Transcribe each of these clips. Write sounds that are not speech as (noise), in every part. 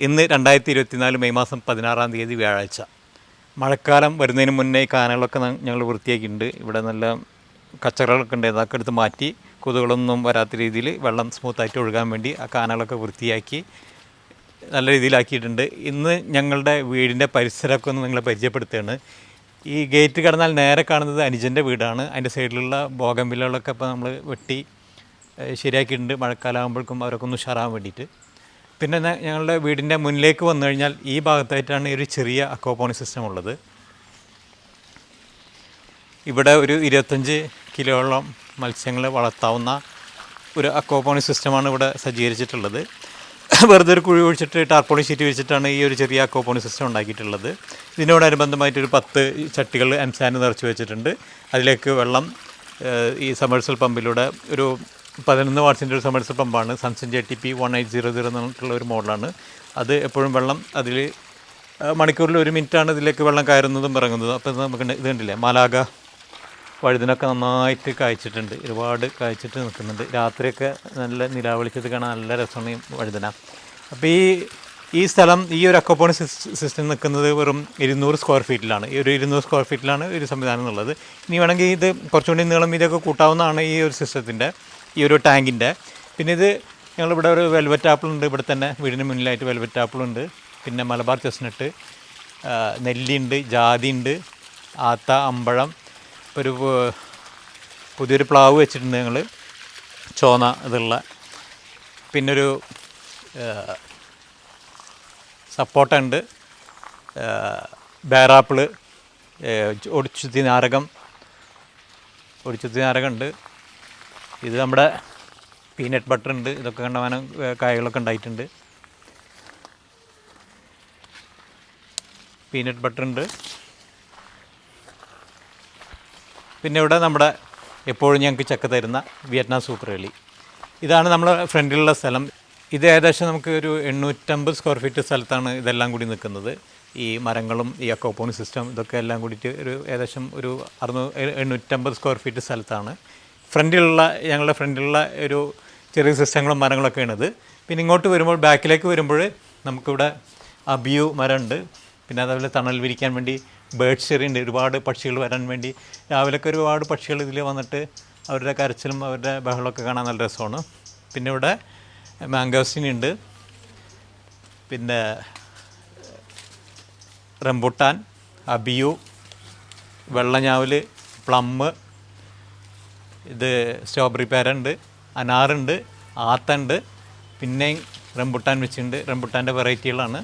ഇന്ന് രണ്ടായിരത്തി ഇരുപത്തിനാല് മെയ് മാസം പതിനാറാം തീയതി വ്യാഴാഴ്ച. മഴക്കാലം വരുന്നതിന് മുന്നേ കാനകളൊക്കെ ഞങ്ങൾ വൃത്തിയാക്കിയിട്ടുണ്ട്. ഇവിടെ നല്ല കച്ചറകളൊക്കെ ഉണ്ട്. അതൊക്കെ എടുത്ത് മാറ്റി കൊതുകളൊന്നും വരാത്ത രീതിയിൽ വെള്ളം സ്മൂത്തായിട്ട് ഒഴുകാൻ വേണ്ടി ആ കാനകളൊക്കെ വൃത്തിയാക്കി നല്ല രീതിയിലാക്കിയിട്ടുണ്ട്. ഇന്ന് ഞങ്ങളുടെ വീടിന്റെ പരിസരമൊക്കെ ഒന്ന് നിങ്ങളെ പരിചയപ്പെടുത്തുകയാണ്. ഈ ഗേറ്റ് കടന്നാൽ നേരെ കാണുന്നത് അനുജന്റെ വീടാണ്. അതിന്റെ സൈഡിലുള്ള ബോഗംവില്ലകളൊക്കെ ഇപ്പോൾ നമ്മൾ വെട്ടി ശരിയാക്കിയിട്ടുണ്ട്. മഴക്കാലമാകുമ്പോഴേക്കും അവരൊക്കെ ഒന്ന് ഉഷാറാകാൻ വേണ്ടിയിട്ട്. പിന്നെ ഞങ്ങളുടെ വീടിന്റെ മുന്നിലേക്ക് വന്നു കഴിഞ്ഞാൽ ഈ ഭാഗത്തായിട്ടാണ് ഒരു ചെറിയ അക്വാപോണി സിസ്റ്റം ഉള്ളത്. ഇവിടെ ഒരു ഇരുപത്തഞ്ച് കിലോളം മത്സ്യങ്ങളെ വളർത്താവുന്ന ഒരു അക്വാപോണി സിസ്റ്റമാണ് ഇവിടെ സജ്ജീകരിച്ചിട്ടുള്ളത്. (coughs) വെറുതെ ഒരു കുഴി ഒഴിച്ചിട്ട് ടാർപോളി ഷീറ്റ് വെച്ചിട്ടാണ് ഈ ഒരു ചെറിയ അക്വാപോണി സിസ്റ്റം ഉണ്ടാക്കിയിട്ടുള്ളത്. ഇതിനോടനുബന്ധമായിട്ട് ഒരു പത്ത് ചട്ടികൾ എംസാൻ നിറച്ച് വെച്ചിട്ടുണ്ട്. അതിലേക്ക് വെള്ളം ഈ സമ്മേഴ്സൽ പമ്പിലൂടെ ഒരു പതിനൊന്ന് വാട്സിന്റെ ഒരു submersible പമ്പാണ്. Sunson J T P one eight zero zero എന്നുള്ള ഒരു മോഡലാണ്. അത് എപ്പോഴും വെള്ളം അതിൽ മണിക്കൂറിൽ ഒരു മിനിറ്റാണ് ഇതിലേക്ക് വെള്ളം കയറുന്നതും ഇറങ്ങുന്നതും. അപ്പോൾ നമുക്ക് ഇത് കണ്ടില്ലേ? മലാഗ വഴുതിനൊക്കെ നന്നായിട്ട് കായ്ച്ചിട്ടുണ്ട്. ഒരുപാട് കായ്ച്ചിട്ട് നിൽക്കുന്നുണ്ട്. രാത്രിയൊക്കെ നല്ല നിലാവെളിച്ചത് കാണാൻ നല്ല രസമാണ് ഈ വഴുതന. അപ്പോൾ ഈ ഈ സ്ഥലം ഈ ഒരു അക്കോപ്പോണി സിസ്റ്റം നിൽക്കുന്നത് വെറും ഇരുന്നൂറ് സ്ക്വയർ ഫീറ്റിലാണ്. ഈ ഒരു ഇരുന്നൂറ് സ്ക്വയർ ഫീറ്റിലാണ് ഒരു സംവിധാനം എന്നുള്ളത്. ഇനി വേണമെങ്കിൽ ഇത് കുറച്ചുകൂടി നീളം ഇതൊക്കെ കൂട്ടാവുന്നതാണ് ഈ ഒരു സിസ്റ്റത്തിന്റെ ഈ ഒരു ടാങ്കിന്റെ. പിന്നെ ഇത് ഞങ്ങളിവിടെ ഒരു വെൽവെറ്റ് ആപ്പിളുണ്ട്. ഇവിടെ തന്നെ വീടിന് മുന്നിലായിട്ട് വെൽവെറ്റ് ആപ്പിളുണ്ട്. പിന്നെ മലബാർ ചെസ്നട്ട് നെല്ലിയുണ്ട് ജാതിയുണ്ട് ആത്ത അമ്പഴം ഒരു പുതിയൊരു പ്ലാവ് വെച്ചിട്ടുണ്ട് ഞങ്ങൾ ചോന ഇതുള്ള. പിന്നൊരു സപ്പോട്ട ഉണ്ട്. ബേറാപ്പിൾ ഒടിച്ചുത്തി നാരകം ഒടിച്ചുത്തി നാരകം ഉണ്ട് ഇത് നമ്മുടെ പീനട്ട് ബട്ടർ ഉണ്ട്. ഇതൊക്കെ കണ്ടമാനം കായകളൊക്കെ ഉണ്ടായിട്ടുണ്ട്. പീനട്ട് ബട്ടർ ഉണ്ട്. പിന്നെ ഇവിടെ നമ്മുടെ എപ്പോഴും ഞങ്ങൾക്ക് ചക്ക തരുന്ന വിയറ്റ്നാം സൂപ്പർ കളി ഇതാണ് നമ്മുടെ ഫ്രണ്ടിലുള്ള സ്ഥലം. ഇത് ഏകദേശം നമുക്ക് ഒരു എണ്ണൂറ്റമ്പത് സ്ക്വയർ ഫീറ്റ് സ്ഥലത്താണ് ഇതെല്ലാം കൂടി നിൽക്കുന്നത്. ഈ മരങ്ങളും ഈ അക്കോപ്പോണി സിസ്റ്റം ഇതൊക്കെ എല്ലാം കൂടിയിട്ട് ഒരു ഏകദേശം ഒരു അറുന്നൂ എണ്ണൂറ്റമ്പത് സ്ക്വയർ ഫീറ്റ് സ്ഥലത്താണ്. ഫ്രണ്ടിലുള്ള ഞങ്ങളുടെ ഫ്രണ്ടിലുള്ള ഒരു ചെറിയ സിസ്റ്റങ്ങളും മരങ്ങളൊക്കെയാണ് ഇത് പിന്നെ ഇങ്ങോട്ട് വരുമ്പോൾ ബാക്കിലേക്ക് വരുമ്പോൾ നമുക്കിവിടെ അബിയു മരമുണ്ട്. പിന്നെ അതേപോലെ തണൽ വിരിക്കാൻ വേണ്ടി ബേർഡ് ചെറിയുണ്ട്. ഉണ്ട് ഒരുപാട് പക്ഷികൾ വരാൻ വേണ്ടി രാവിലെയൊക്കെ ഒരുപാട് പക്ഷികൾ ഇതിൽ വന്നിട്ട് അവരുടെ കരച്ചിലും അവരുടെ ബഹളമൊക്കെ കാണാൻ നല്ല രസമാണ്. പിന്നെ ഇവിടെ മാംഗോസിനി ഉണ്ട്. പിന്നെ റംബുട്ടാൻ അബിയു വെള്ളഞ്ഞാവൽ പ്ലമ്മ് ഇത് സ്ട്രോബെറി പേരുണ്ട് അനാറുണ്ട് ആത്തുണ്ട് പിന്നെ റംബുട്ടാൻ വെച്ചിട്ടുണ്ട്. റംബുട്ടാന്റെ വെറൈറ്റികളാണ്.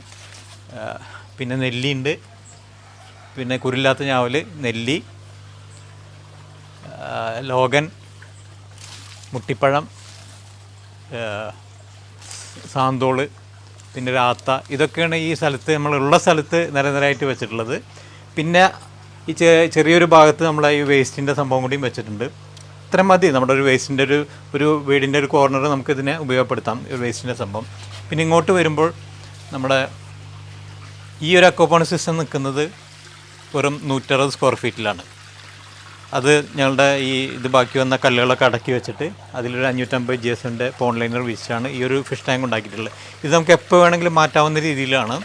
പിന്നെ നെല്ലിയുണ്ട്. പിന്നെ കുരില്ലാത്ത ഞാവൽ നെല്ലി ലോകൻ മുട്ടിപ്പഴം സാന്തോൾ പിന്നെ രാത്ത. ഇതൊക്കെയാണ് ഈ സ്ഥലത്ത് നമ്മളുള്ള സ്ഥലത്ത് നിരനിരയായിട്ട് വെച്ചിട്ടുള്ളത്. പിന്നെ ഈ ചെറിയൊരു ഭാഗത്ത് നമ്മൾ ഈ വേസ്റ്റിന്റെ സംഭവം കൂടിയും വെച്ചിട്ടുണ്ട്. ഇത്ര മതി. നമ്മുടെ ഒരു വേസ്റ്റിന്റെ ഒരു ഒരു വീടിന്റെ ഒരു കോർണർ നമുക്ക് ഇതിനെ ഉപയോഗപ്പെടുത്താം ഒരു വേസ്റ്റിന്റെ സംഭവം. പിന്നെ ഇങ്ങോട്ട് വരുമ്പോൾ നമ്മുടെ ഈ ഒരു അക്കോപോണ സിസ്റ്റം നിൽക്കുന്നത് വെറും നൂറ്ററുപത് സ്ക്വയർ ഫീറ്റിലാണ് അത് ഞങ്ങളുടെ ഈ ഇത് ബാക്കി വന്ന കല്ലുകളൊക്കെ അടക്കി വെച്ചിട്ട് അതിലൊരു അഞ്ഞൂറ്റമ്പത് ജി എസിന്റെ പോൺ ലൈനർ വീശാണ് ഈ ഒരു ഫിഷ് ടാങ്ക് ഉണ്ടാക്കിയിട്ടുള്ളത്. ഇത് നമുക്ക് എപ്പോൾ വേണമെങ്കിലും മാറ്റാവുന്ന രീതിയിലാണ്.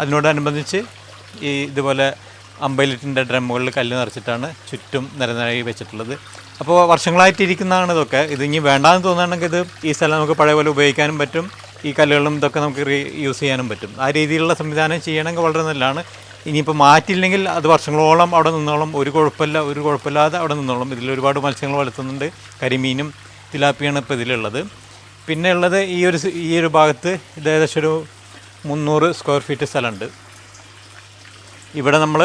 അതിനോടനുബന്ധിച്ച് ഈ ഇതുപോലെ അമ്പലിറ്റിന്റെ ഡ്രമ്മുകളിൽ കല്ല് നിറച്ചിട്ടാണ് ചുറ്റും നിരനിരയായി വെച്ചിട്ടുള്ളത്. അപ്പോൾ വർഷങ്ങളായിട്ട് ഇരിക്കുന്നതാണ് ഇതൊക്കെ. ഇത് ഇനി വേണ്ടാന്ന് തോന്നുകയാണെങ്കിൽ ഇത് ഈ സ്ഥലം നമുക്ക് പഴയ പോലെ ഉപയോഗിക്കാനും പറ്റും. ഈ കല്ലുകളും ഇതൊക്കെ നമുക്ക് റീ യൂസ് ചെയ്യാനും പറ്റും. ആ രീതിയിലുള്ള സംവിധാനം ചെയ്യണമെങ്കിൽ വളരെ നല്ലതാണ്. ഇനിയിപ്പോൾ മാറ്റിയില്ലെങ്കിൽ അത് വർഷങ്ങളോളം അവിടെ നിന്നോളം. ഒരു കുഴപ്പമില്ല ഒരു കുഴപ്പമില്ലാതെ അവിടെ നിന്നോളും. ഇതിൽ ഒരുപാട് മത്സ്യങ്ങൾ വളർത്തുന്നുണ്ട്. കരിമീനും തിലാപ്പിയാണ് ഇപ്പോൾ ഇതിലുള്ളത്. പിന്നെ ഉള്ളത് ഈ ഒരു ഈ ഒരു ഭാഗത്ത് ഇത് ഏകദേശം ഒരു മുന്നൂറ് സ്ക്വയർ ഫീറ്റ് സ്ഥലമുണ്ട്. ഇവിടെ നമ്മൾ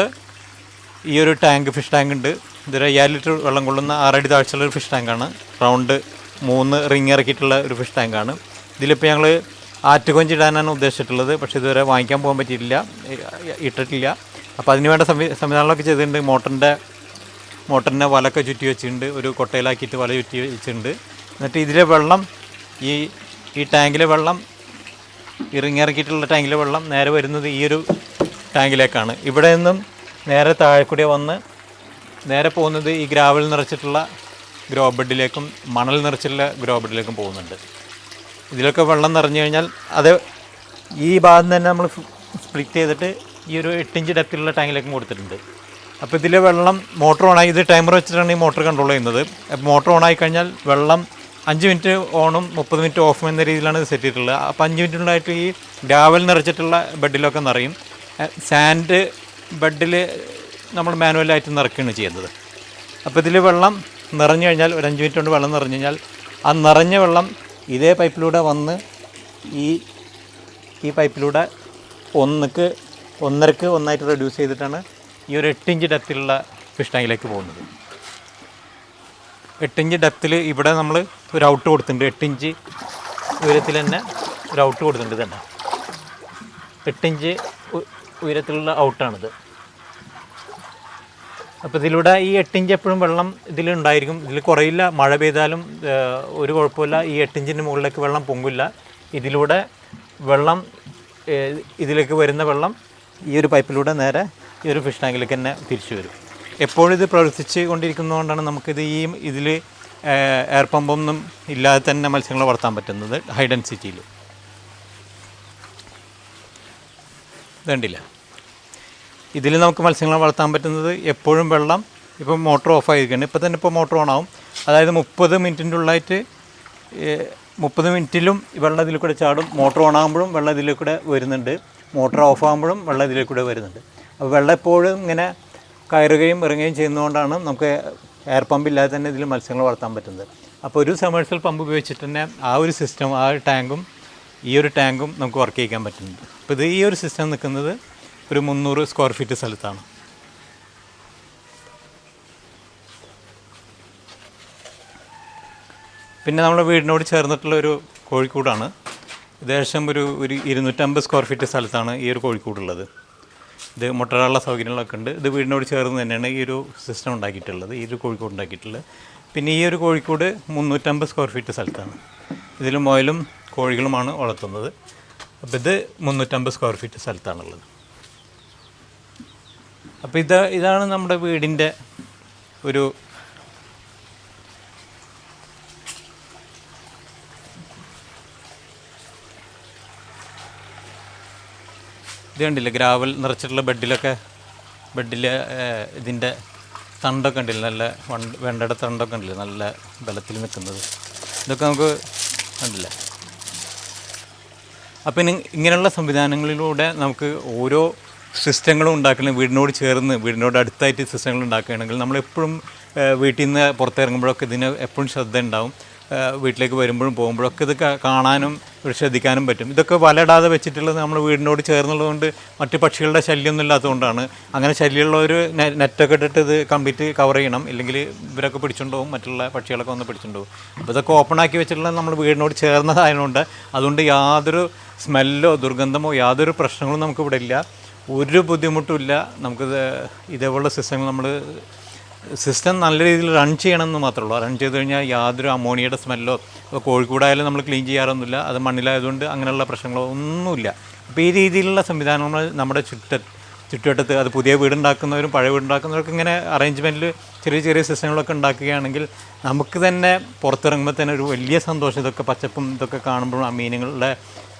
ഈ ഒരു ടാങ്ക് ഫിഷ് ടാങ്ക് ഉണ്ട്. ഇതൊരു അയ്യായിരം ലിറ്റർ വെള്ളം കൊള്ളുന്ന ആറടി താഴ്ചയുള്ള ഒരു ഫിഷ് ടാങ്കാണ് റൗണ്ട് മൂന്ന് റിങ് ഇറക്കിയിട്ടുള്ള ഒരു ഫിഷ് ടാങ്കാണ് ഇതിലിപ്പോൾ ഞങ്ങൾ ആറ്റുകൊഞ്ച് ഇടാനാണ് ഉദ്ദേശിച്ചിട്ടുള്ളത്. പക്ഷേ ഇതുവരെ വാങ്ങിക്കാൻ പോകാൻ പറ്റിയിട്ടില്ല. ഇട്ടിട്ടില്ല. അപ്പോൾ അതിന് വേണ്ട സംവി സംവിധാനങ്ങളൊക്കെ ചെയ്തിട്ടുണ്ട്. മോട്ടറിന്റെ മോട്ടറിന്റെ വലൊക്കെ ചുറ്റി വെച്ചിട്ടുണ്ട്. ഒരു കൊട്ടയിലാക്കിയിട്ട് വല ചുറ്റി വെച്ചിട്ടുണ്ട്. എന്നിട്ട് ഇതിലെ വെള്ളം ഈ ഈ ടാങ്കിലെ വെള്ളം ഇറങ്ങിയിറക്കിയിട്ടുള്ള ടാങ്കിലെ വെള്ളം നേരെ വരുന്നത് ഈ ഒരു ടാങ്കിലേക്കാണ്. ഇവിടെ നിന്നും നേരെ താഴെ കൂടി വന്ന് നേരെ പോകുന്നത് ഈ ഗ്രാവൽ നിറച്ചിട്ടുള്ള ഗ്രോ ബെഡിലേക്കും മണൽ നിറച്ചിട്ടുള്ള ഗ്രോ ബെഡിലേക്കും പോകുന്നുണ്ട്. ഇതിലൊക്കെ വെള്ളം നിറഞ്ഞു കഴിഞ്ഞാൽ അത് ഈ ഭാഗം തന്നെ നമ്മൾ സ്പ്ലിറ്റ് ചെയ്തിട്ട് ഈ ഒരു എട്ടിഞ്ച് ഡെപ്തിലുള്ള ടാങ്കിലേക്കും കൊടുത്തിട്ടുണ്ട്. അപ്പോൾ ഇതിലെ വെള്ളം മോട്ടർ ഓണായി ഇത് ടൈമർ വെച്ചിട്ടാണ് ഈ മോട്ടർ കൺട്രോൾ ചെയ്യുന്നത്. അപ്പോൾ ഓൺ ആയി കഴിഞ്ഞാൽ വെള്ളം അഞ്ച് മിനിറ്റ് ഓണും മുപ്പത് മിനിറ്റ് ഓഫും എന്ന രീതിയിലാണ് ഇത് സെറ്റ് ചെയ്തിട്ടുള്ളത്. അപ്പോൾ അഞ്ച് മിനിറ്റുണ്ടായിട്ട് ഈ ഗ്രാവൽ നിറച്ചിട്ടുള്ള ബെഡിലൊക്കെ നിറയും. സാൻഡ് ബെഡിൽ നമ്മൾ മാനുവലായിട്ട് നിറയ്ക്കുകയാണ് ചെയ്യുന്നത്. അപ്പോൾ ഇതിൽ വെള്ളം നിറഞ്ഞു കഴിഞ്ഞാൽ ഒരു അഞ്ച് മിനിറ്റ് കൊണ്ട് വെള്ളം നിറഞ്ഞു കഴിഞ്ഞാൽ ആ നിറഞ്ഞ വെള്ളം ഇതേ പൈപ്പിലൂടെ വന്ന് ഈ ഈ പൈപ്പിലൂടെ ഒന്നിക്ക് ഒന്നരക്ക് ഒന്നായിട്ട് റെഡ്യൂസ് ചെയ്തിട്ടാണ് ഈ ഒരു എട്ടിഞ്ച് ഡെപ്തിലുള്ള ഫിഷ് ടാങ്കിലേക്ക് പോകുന്നത്. എട്ടിഞ്ച് ഡെപ്തിൽ ഇവിടെ നമ്മൾ ഒരു ഔട്ട് കൊടുത്തിട്ടുണ്ട്. എട്ടിഞ്ച് ഉയരത്തിൽ തന്നെ ഒരു ഔട്ട് കൊടുത്തിട്ടുണ്ട് തന്നെ എട്ടിഞ്ച് ഉയരത്തിലുള്ള ഔട്ടാണിത് അപ്പോൾ ഇതിലൂടെ ഈ എട്ടിഞ്ച് എപ്പോഴും വെള്ളം ഇതിലുണ്ടായിരിക്കും. ഇതിൽ കുറയില്ല മഴ പെയ്താലും ഒരു കുഴപ്പമില്ല. ഈ എട്ടിഞ്ചിന്റെ മുകളിലേക്ക് വെള്ളം പൊങ്ങില്ല. ഇതിലൂടെ വെള്ളം ഇതിലേക്ക് വരുന്ന വെള്ളം ഈ ഒരു പൈപ്പിലൂടെ നേരെ ഈ ഒരു ഫിഷ് ടാങ്കിലേക്ക് തന്നെ തിരിച്ചു വരും. എപ്പോഴും ഇത് പ്രവർത്തിച്ച് കൊണ്ടിരിക്കുന്നതുകൊണ്ടാണ് നമുക്കിത് ഈ ഇതിൽ എയർ പമ്പൊന്നും ഇല്ലാതെ തന്നെ മത്സ്യങ്ങളെ വളർത്താൻ പറ്റുന്നത്. ഹൈ ഡെൻസിറ്റിയിൽ ഇതിൽ നമുക്ക് മത്സ്യങ്ങളെ വളർത്താൻ പറ്റുന്നത് എപ്പോഴും വെള്ളം ഇപ്പം മോട്ടോർ ഓഫ് ആയിരിക്കുകയാണ്. ഇപ്പോൾ തന്നെ ഇപ്പോൾ മോട്ടോർ ഓൺ ആവും. അതായത് മുപ്പത് മിനിറ്റിന്റെ ഉള്ളായിട്ട് മുപ്പത് മിനിറ്റിലും വെള്ളം ഇതിൽ കൂടെ ചാടും. മോട്ടോർ ഓൺ ആകുമ്പോഴും വെള്ളം ഇതിൽ കൂടെ വരുന്നുണ്ട്. മോട്ടോർ ഓഫ് ആകുമ്പോഴും വെള്ളം ഇതിൽ കൂടെ വരുന്നുണ്ട്. അപ്പോൾ വെള്ളം എപ്പോഴും ഇങ്ങനെ കയറുകയും ഇറങ്ങുകയും ചെയ്യുന്നതുകൊണ്ടാണ് നമുക്ക് എയർ പമ്പ് ഇല്ലാതെ തന്നെ ഇതിൽ മത്സ്യങ്ങൾ വളർത്താൻ പറ്റുന്നത്. അപ്പോൾ ഒരു സമേഴ്സൽ പമ്പ് ഉപയോഗിച്ചിട്ട് തന്നെ ആ ഒരു സിസ്റ്റം ആ ഒരു ടാങ്കും ഈ ഒരു ടാങ്കും നമുക്ക് വർക്ക് ചെയ്യിക്കാൻ പറ്റുന്നുണ്ട്. അപ്പോൾ ഇത് ഈ ഒരു സിസ്റ്റം നിൽക്കുന്നത് ഒരു മുന്നൂറ് സ്ക്വയർ ഫീറ്റ് സ്ഥലത്താണ്. പിന്നെ നമ്മുടെ വീടിനോട് ചേർന്നിട്ടുള്ള ഒരു കോഴിക്കൂടാണ്. ഏകദേശം ഒരു ഒരു ഇരുന്നൂറ്റമ്പത് സ്ക്വയർ ഫീറ്റ് സ്ഥലത്താണ് ഈ ഒരു കോഴിക്കൂടുള്ളത്. ഇത് മുട്ടകളുള്ള സൗകര്യങ്ങളൊക്കെ ഉണ്ട്. ഇത് വീടിനോട് ചേർന്ന് തന്നെയാണ് ഈ ഒരു സിസ്റ്റം ഉണ്ടാക്കിയിട്ടുള്ളത് ഈ ഒരു കോഴിക്കോട് ഉണ്ടാക്കിയിട്ടുള്ളത്. പിന്നെ ഈ ഒരു കോഴിക്കോട് മുന്നൂറ്റമ്പത് സ്ക്വയർ ഫീറ്റ് സ്ഥലത്താണ്. ഇതിൽ മുയലും കോഴികളുമാണ് വളർത്തുന്നത്. അപ്പോൾ ഇത് മുന്നൂറ്റമ്പത് സ്ക്വയർ ഫീറ്റ് സ്ഥലത്താണുള്ളത്. അപ്പോൾ ഇത് ഇതാണ് നമ്മുടെ വീടിന്റെ ഒരു ഇത് കണ്ടില്ല? ഗ്രാവൽ നിറച്ചിട്ടുള്ള ബെഡിലൊക്കെ ബെഡിൽ ഇതിന്റെ തണ്ടൊക്കെ ഉണ്ടല്ലോ നല്ല വണ്ട് വെണ്ടയുടെ തണ്ടൊക്കെ ഉണ്ടല്ലോ നല്ല ബലത്തിൽ നിൽക്കുന്നത്. ഇതൊക്കെ നമുക്ക് കണ്ടില്ല? അപ്പം ഇങ്ങനെയുള്ള സംവിധാനങ്ങളിലൂടെ നമുക്ക് ഓരോ സിസ്റ്റങ്ങളും ഉണ്ടാക്കണം വീടിനോട് ചേർന്ന് വീടിനോട് അടുത്തായിട്ട് സിസ്റ്റങ്ങൾ ഉണ്ടാക്കുകയാണെങ്കിൽ നമ്മളെപ്പോഴും ഏഹ്, വീട്ടിൽ നിന്ന് പുറത്തിറങ്ങുമ്പോഴൊക്കെ ഇതിന് എപ്പോഴും ശ്രദ്ധ ഉണ്ടാവും. വീട്ടിലേക്ക് വരുമ്പോഴും പോകുമ്പോഴൊക്കെ ഇത് കാണാനും ശ്രദ്ധിക്കാനും പറ്റും. ഇതൊക്കെ വലടാതെ വെച്ചിട്ടുള്ളത് നമ്മൾ വീടിനോട് ചേർന്നുള്ളതുകൊണ്ട് മറ്റ് പക്ഷികളുടെ ശല്യമൊന്നും ഇല്ലാത്തതുകൊണ്ടാണ്. അങ്ങനെ ശല്യമുള്ളവർ നെറ്റൊക്കെ ഇട്ടിട്ട് ഇത് കംപ്ലീറ്റ് കവർ ചെയ്യണം. ഇല്ലെങ്കിൽ ഇവരൊക്കെ പിടിച്ചുകൊണ്ട് പോകും മറ്റുള്ള പക്ഷികളൊക്കെ വന്ന് പിടിച്ചിട്ടുണ്ടാവും അപ്പോൾ ഇതൊക്കെ ഓപ്പൺ ആക്കി വെച്ചിട്ടുള്ളത് നമ്മൾ വീടിനോട് ചേർന്നതായതുകൊണ്ട് അതുകൊണ്ട് യാതൊരു സ്മെല്ലോ ദുർഗന്ധമോ യാതൊരു പ്രശ്നങ്ങളും നമുക്കിവിടെ ഇല്ല. ഒരു ബുദ്ധിമുട്ടുമില്ല. നമുക്ക് ഇതേപോലുള്ള സിസ്റ്റങ്ങൾ നമ്മൾ സിസ്റ്റം നല്ല രീതിയിൽ റൺ ചെയ്യണമെന്ന് മാത്രമേ ഉള്ളൂ. റൺ ചെയ്ത് കഴിഞ്ഞാൽ യാതൊരു അമോണിയയുടെ സ്മെല്ലോ ഇപ്പോൾ കോഴിക്കോടായാലും നമ്മൾ ക്ലീൻ ചെയ്യാറൊന്നുമില്ല. അത് മണ്ണിലായതുകൊണ്ട് അങ്ങനെയുള്ള പ്രശ്നങ്ങളോ ഒന്നുമില്ല. അപ്പോൾ ഈ രീതിയിലുള്ള സംവിധാനങ്ങൾ നമ്മുടെ ചുറ്റ ചുറ്റുവട്ടത്ത് അത് പുതിയ വീടുണ്ടാക്കുന്നവരും പഴയ വീടുണ്ടാക്കുന്നവർക്ക് ഇങ്ങനെ അറേഞ്ച്മെന്റിൽ ചെറിയ ചെറിയ സിസ്റ്റങ്ങളൊക്കെ ഉണ്ടാക്കുകയാണെങ്കിൽ നമുക്ക് തന്നെ പുറത്തിറങ്ങുമ്പോൾ തന്നെ ഒരു വലിയ സന്തോഷം. ഇതൊക്കെ പച്ചപ്പും ഇതൊക്കെ കാണുമ്പോഴും ആ മീനുകളുടെ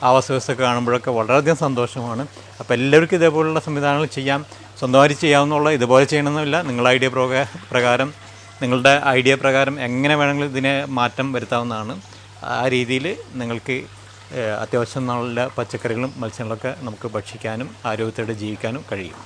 ആവാസ വ്യവസ്ഥയൊക്കെ കാണുമ്പോഴൊക്കെ വളരെയധികം സന്തോഷമാണ്. അപ്പോൾ എല്ലാവർക്കും ഇതേപോലുള്ള സംവിധാനങ്ങൾ ചെയ്യാം. സ്വന്തമായിട്ട് ചെയ്യാവുന്നുള്ള ഇതുപോലെ ചെയ്യണമെന്നില്ല. നിങ്ങളുടെ ഐഡിയ പ്രകാ പ്രകാരം നിങ്ങളുടെ ഐഡിയ പ്രകാരം എങ്ങനെ വേണമെങ്കിലും ഇതിനെ മാറ്റം വരുത്താവുന്നതാണ്. ആ രീതിയിൽ നിങ്ങൾക്ക് അത്യാവശ്യം നല്ല പച്ചക്കറികളും മത്സ്യങ്ങളൊക്കെ നമുക്ക് ഭക്ഷിക്കാനും ആരോഗ്യത്തോടെ ജീവിക്കാനും കഴിയും.